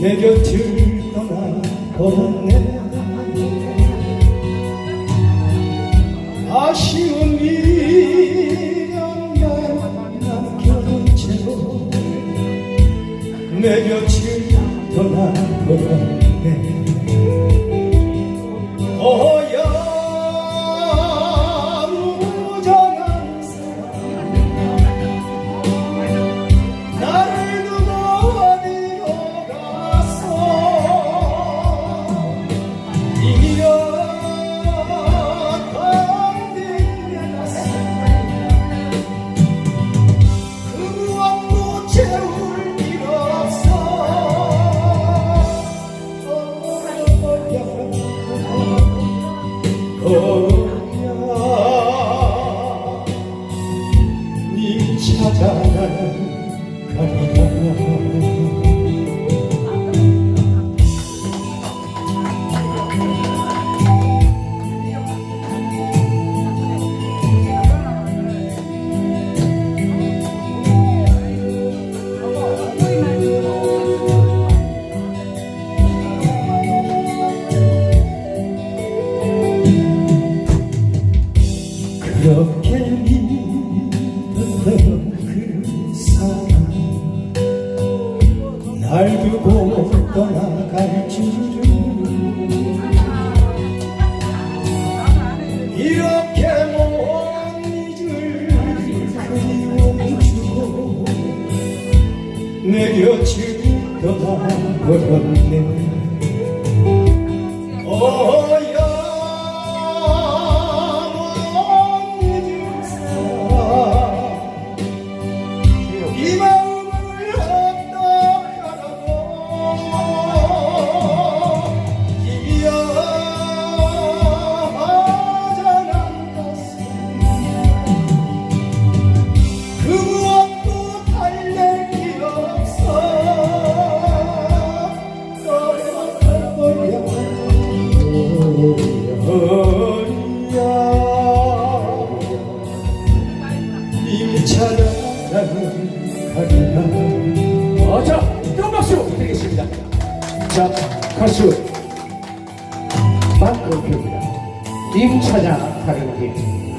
내 곁을 떠나버렸네 아쉬운 미련만 남겨둔 채로 내 곁을 떠나버렸네 그렇게 믿 날 두고 떠나갈 줄을 이렇게 못 잊을 그리움 주고 내 곁을 떠나버렸네 찾아가는 가리라 어, 자, 뜨거운 박수 드리겠습니다. 자, 가수. 님 찾아 가는 길.